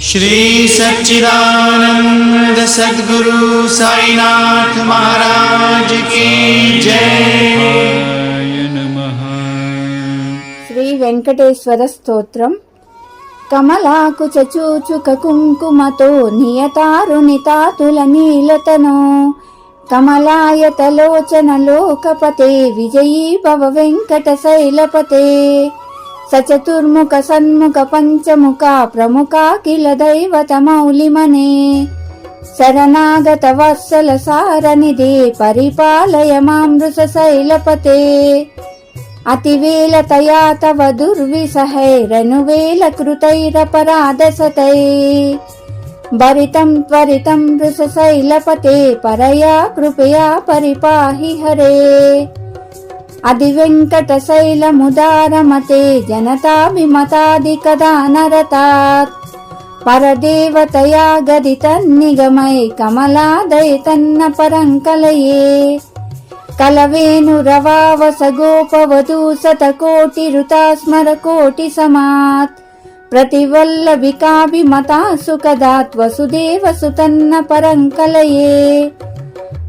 श्री सच्चिदानंद सद्गुरु साईनाथ महाराज की जय శ్రీ వెంకటేశ్వర స్తోత్రం కమలాకు చచూచుక కుంకుమతో నియతారునితాతుల నీలతను కమలాయతలోచన లోకపతే విజయీ భవ వెంకట శైలపతే సచతుర్ముఖ సన్ముఖ పంచముఖ ప్రముఖాఖిల కిల దైవత మౌలిమనే. శరణాగత వత్సల సారనిదే పరిపాలయ మామృత శైలపతే. అతివేలతయా తవ దుర్విసహైరనువేల కృతైరపరాధసతై భరితం త్వరితం వృషశైలపతే పరయా కృపయా పరిపాహి హరే. అది వెంకట శైలముదారమతే జనతాభిమతాదికదానరతాత్ పరదేవతయా గది తన్నిగమై గదితన్నిగమై కమలాదయతన్న పరంకలయే కలవేణురవావస గోపవధూ శతకోటి రుతాస్మర కోటి సమాత్ ప్రతివల్లభికాభిమతా సుఖదాత్ వసుదేవ సుతన్న పరంకలయే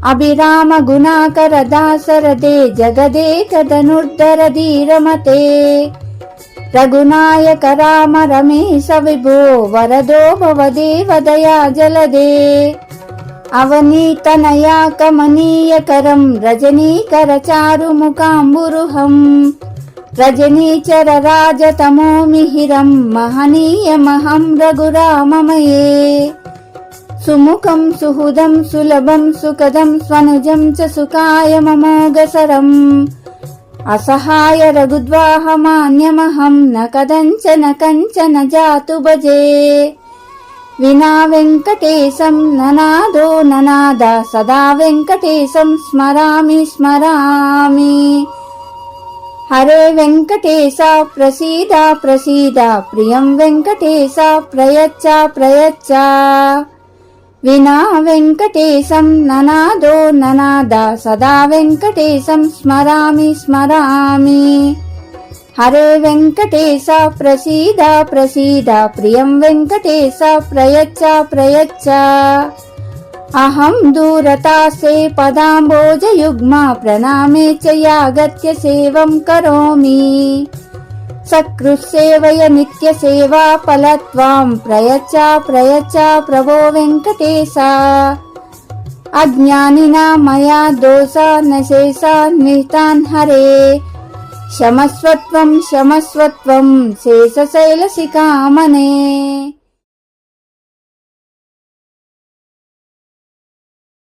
అభిరామ గుణాకర దాసరదే జగదేక ధనుర్ధర ధీరమతే రఘునాయక రామ రమేశ విభో వరదో భవదేవ దయా జలదే అవనీతనయా కమనీయకరం రజనీకర చారుముఖాంబురుహం రజనీచర రాజతమో మిహిరం మహనీయమహం రఘురామమయే. సుముఖం సుహృదం సులభం సుఖదం స్వనుజం చ సుఖాయ మమోగసరం. అసహాయ రఘుద్వాహమాన్యమహం న కదంచన కంచన జాతు భజే. వినా వెంకటేశం ననాదో ననాద సదా వెంకటేశం స్మరామి స్మరామి. హరే వెంకటేశ ప్రసీద ప్రసీద ప్రియం వెంకటేశ ప్రయచ్చ ప్రయచ్చ. వినా వెంకటేశం ననాదో ననాద సదా వెంకటేశం స్మరామి స్మరామి. హరే వెంకటేశ ప్రసీద ప్రసీద ప్రియం వెంకటేశ ప్రయచ్చ ప్రయచ్చ. అహం దూరతాసే పదాంబోజయుగ్మ ప్రణామే చ యాగత్య సేవం కరోమి. సకృసేవయ నిత్య సేవా ఫలత్వాం ప్రయచ ప్రయచ ప్రభో వెంకటేశ అజ్ఞానినా మయా దోష నశేషాన్వితాన్ హరే శమస్వత్వం శమస్వత్వం శేషశైలశిఖామనే